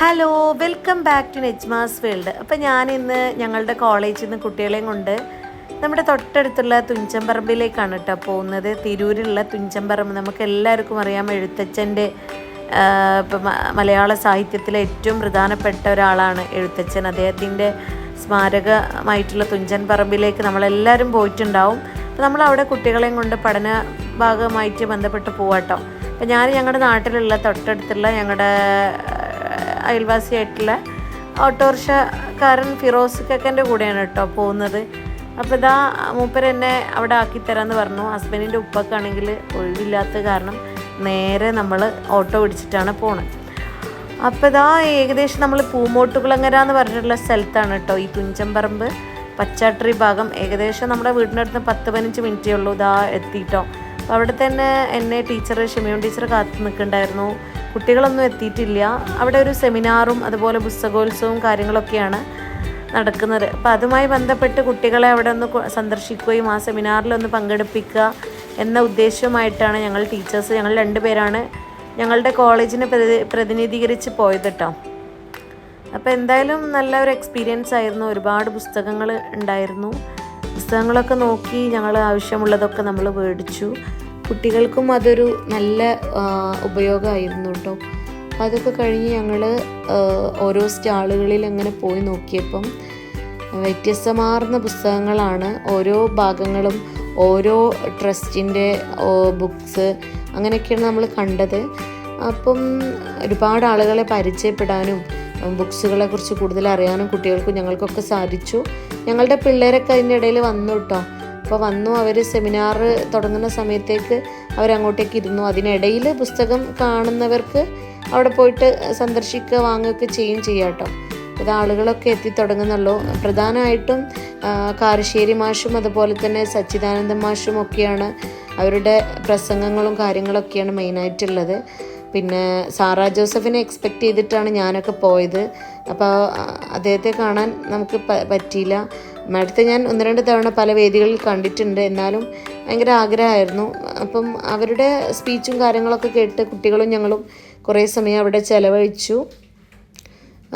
Hello welcome back to Najma's world അപ്പോൾ ഇന്ന് ഞങ്ങളുടെ കോളേജിൽ നിന്ന് കുട്ടികളെയും കൊണ്ട് നമ്മുടെ തൊട്ടടുത്തുള്ള തുഞ്ചമ്പറമ്പിലേക്കാണ് കേട്ടോ പോകുന്നത്. തിരൂരിലുള്ള തുഞ്ചമ്പറമ്പ് നമുക്ക് എല്ലാവർക്കും അറിയാം. എഴുത്തച്ഛന്റെ ഇപ്പം മലയാള സാഹിത്യത്തിലെ ഏറ്റവും പ്രധാനപ്പെട്ട ഒരാളാണ് എഴുത്തച്ഛൻ. അദ്ദേഹത്തിന്റെ സ്മാരകമായിട്ടുള്ള തുഞ്ചൻ പറമ്പിലേക്ക് നമ്മളെല്ലാവരും പോയിട്ടുണ്ടാവും. അപ്പോൾ നമ്മൾ അവിടെ കുട്ടികളെയും കൊണ്ട് പഠന ഭാഗമായിട്ട് ബന്ധപ്പെട്ട് പോവാട്ടോ. അപ്പോൾ ഞാൻ ഞങ്ങളുടെ നാട്ടിലുള്ള തൊട്ടടുത്തുള്ള ഞങ്ങളുടെ അയൽവാസിയായിട്ടുള്ള ഓട്ടോറിക്ഷക്കാരൻ ഫിറോസ് കക്കന്റെ കൂടെയാണ് കേട്ടോ പോകുന്നത്. അപ്പോൾ ഇതാ മൂപ്പർ എന്നെ അവിടെ ആക്കിത്തരാമെന്ന് പറഞ്ഞു. ഹസ്ബൻഡിന്റെ ഉപ്പക്കാണെങ്കിൽ ഒഴിവില്ലാത്ത കാരണം നേരെ നമ്മൾ ഓട്ടോ പിടിച്ചിട്ടാണ് പോണത് അപ്പോൾ ഇതാ ഏകദേശം നമ്മൾ പൂമോട്ടുകുളങ്ങര എന്ന് പറഞ്ഞിട്ടുള്ള സ്ഥലത്താണ് കേട്ടോ ഈ തുഞ്ചമ്പറമ്പ് പച്ചാട്രി ഭാഗം. ഏകദേശം നമ്മുടെ വീടിന്റെ അടുത്ത് പത്ത് പതിനഞ്ച് മിനിറ്റേ ഉള്ളൂ ഇതാ എത്തിയിട്ടോ അവിടെ തന്നെ എന്നെ ടീച്ചർ ഷെമിയോൺ ടീച്ചർ കാത്തു നിൽക്കുന്നുണ്ടായിരുന്നു. കുട്ടികളൊന്നും എത്തിയിട്ടില്ല. അവിടെ ഒരു സെമിനാറും അതുപോലെ പുസ്തകോത്സവവും കാര്യങ്ങളൊക്കെയാണ് നടക്കുന്നത്. അപ്പോൾ അതുമായി ബന്ധപ്പെട്ട് കുട്ടികളെ അവിടെ ഒന്ന് സന്ദർശിക്കുകയും ആ സെമിനാറിലൊന്ന് പങ്കെടുപ്പിക്കുക എന്ന ഉദ്ദേശവുമായിട്ടാണ് ഞങ്ങൾ ടീച്ചേഴ്സ് ഞങ്ങൾ രണ്ടുപേരാണ് ഞങ്ങളുടെ കോളേജിനെ പ്രതി പ്രതിനിധീകരിച്ച് പോയത് കേട്ടോ അപ്പോൾ എന്തായാലും നല്ല ഒരു എക്സ്പീരിയൻസ് ആയിരുന്നു. ഒരുപാട് പുസ്തകങ്ങൾ ഉണ്ടായിരുന്നു. പുസ്തകങ്ങളൊക്കെ നോക്കി ഞങ്ങൾ ആവശ്യമുള്ളതൊക്കെ നമ്മൾ മേടിച്ചു. കുട്ടികൾക്കും അതൊരു നല്ല ഉപയോഗമായിരുന്നു കേട്ടോ അപ്പം അതൊക്കെ കഴിഞ്ഞ് ഞങ്ങൾ ഓരോ സ്റ്റാളുകളിൽ അങ്ങനെ പോയി നോക്കിയപ്പം വ്യത്യസ്തമാർന്ന പുസ്തകങ്ങളാണ് ഓരോ ഭാഗങ്ങളും ഓരോ ട്രസ്റ്റിന്റെ ബുക്സ് അങ്ങനെയൊക്കെയാണ് നമ്മൾ കണ്ടത്. അപ്പം ഒരുപാട് ആളുകളെ പരിചയപ്പെടാനും ബുക്സുകളെ കുറിച്ച് കൂടുതൽ അറിയാനും കുട്ടികൾക്കും ഞങ്ങൾക്കൊക്കെ സാധിച്ചു. ഞങ്ങളുടെ പിള്ളേരൊക്കെ അതിന്റെ ഇടയിൽ വന്നു കേട്ടോ അപ്പോൾ വന്നു അവർ സെമിനാർ തുടങ്ങുന്ന സമയത്തേക്ക് അവരങ്ങോട്ടേക്ക് ഇരുന്നു. അതിനിടയിൽ പുസ്തകം കാണുന്നവർക്ക് അവിടെ പോയിട്ട് സന്ദർശിക്കുക വാങ്ങുകയൊക്കെ ചെയ്യും ചെയ്യാം കേട്ടോ ഇത് ആളുകളൊക്കെ എത്തിത്തുടങ്ങുന്നുള്ളൂ പ്രധാനമായിട്ടും കാരശ്ശേരി മാഷും അതുപോലെ തന്നെ സച്ചിദാനന്ദ മാഷും ഒക്കെയാണ് അവരുടെ പ്രസംഗങ്ങളും കാര്യങ്ങളൊക്കെയാണ് മെയിനായിട്ടുള്ളത്. പിന്നെ സാറാ ജോസഫിനെ എക്സ്പെക്റ്റ് ചെയ്തിട്ടാണ് ഞാനൊക്കെ പോയത്. അപ്പോൾ അദ്ദേഹത്തെ കാണാൻ നമുക്ക് പറ്റിയില്ല. മാഡത്തെ ഞാൻ ഒന്ന് രണ്ട് തവണ പല വേദികളിൽ കണ്ടിട്ടുണ്ട്. എന്നാലും ഭയങ്കര ആഗ്രഹമായിരുന്നു. അപ്പം അവരുടെ സ്പീച്ചും കാര്യങ്ങളൊക്കെ കേട്ട് കുട്ടികളും ഞങ്ങളും കുറേ സമയം അവിടെ ചിലവഴിച്ചു.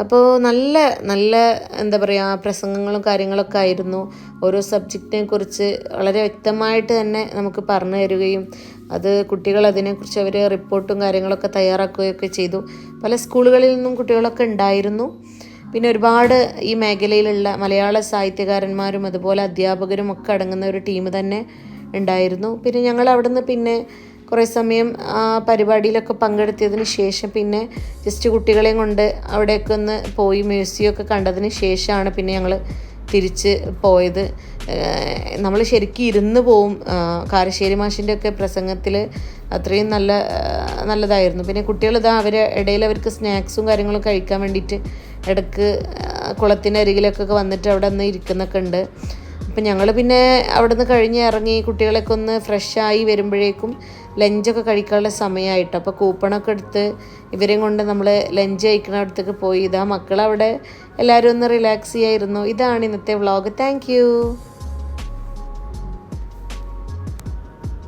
അപ്പോൾ നല്ല നല്ല എന്താ പറയുക പ്രസംഗങ്ങളും കാര്യങ്ങളൊക്കെ ആയിരുന്നു. ഓരോ സബ്ജക്റ്റിനെ കുറിച്ച് വളരെ വ്യക്തമായിട്ട് തന്നെ നമുക്ക് പറഞ്ഞു തരുകയും അത് കുട്ടികൾ അതിനെക്കുറിച്ച് അവർ റിപ്പോർട്ടും കാര്യങ്ങളൊക്കെ തയ്യാറാക്കുകയൊക്കെ ചെയ്തു. പല സ്കൂളുകളിൽ നിന്നും കുട്ടികളൊക്കെ ഉണ്ടായിരുന്നു. പിന്നെ ഒരുപാട് ഈ മേഖലയിലുള്ള മലയാള സാഹിത്യകാരന്മാരും അതുപോലെ അധ്യാപകരും ഒക്കെ അടങ്ങുന്ന ഒരു ടീം തന്നെ ഉണ്ടായിരുന്നു. പിന്നെ ഞങ്ങൾ അവിടുന്ന് പിന്നെ കുറേ സമയം ആ പരിപാടിയിലൊക്കെ പങ്കെടുത്തിയതിന് ശേഷം പിന്നെ ജസ്റ്റ് കുട്ടികളെയും കൊണ്ട് അവിടെയൊക്കെ ഒന്ന് പോയി മ്യൂസിയം ഒക്കെ കണ്ടതിന് ശേഷമാണ് പിന്നെ ഞങ്ങൾ തിരിച്ച് പോയത്. നമ്മൾ ശരിക്കും ഇരുന്ന് പോവും. കാരശ്ശേരി മാഷിന്റെ ഒക്കെ പ്രസംഗത്തിൽ അത്രയും നല്ല നല്ലതായിരുന്നു. പിന്നെ കുട്ടികൾ ഇതാ അവരെ ഇടയിൽ അവർക്ക് സ്നാക്സും കാര്യങ്ങളും കഴിക്കാൻ വേണ്ടിയിട്ട് ഇടയ്ക്ക് കുളത്തിന്റെ അരികിലൊക്കെ വന്നിട്ട് അവിടെ ഒന്ന് ഇരിക്കുന്നൊക്കെ ഉണ്ട്. അപ്പം ഞങ്ങൾ പിന്നെ അവിടെ നിന്ന് കഴിഞ്ഞ് ഇറങ്ങി കുട്ടികളൊക്കെ ഒന്ന് ഫ്രഷായി വരുമ്പോഴേക്കും ലഞ്ചൊക്കെ കഴിക്കാനുള്ള സമയമായിട്ട് അപ്പോൾ കൂപ്പണൊക്കെ എടുത്ത് ഇവരെയും കൊണ്ട് നമ്മൾ ലഞ്ച് കഴിക്കുന്ന അടുത്തേക്ക് പോയി. ഇതാ മക്കളവിടെ എല്ലാവരും ഒന്ന് റിലാക്സ് ചെയ്യായിരുന്നു. ഇതാണ് ഇന്നത്തെ വ്ളോഗ് താങ്ക്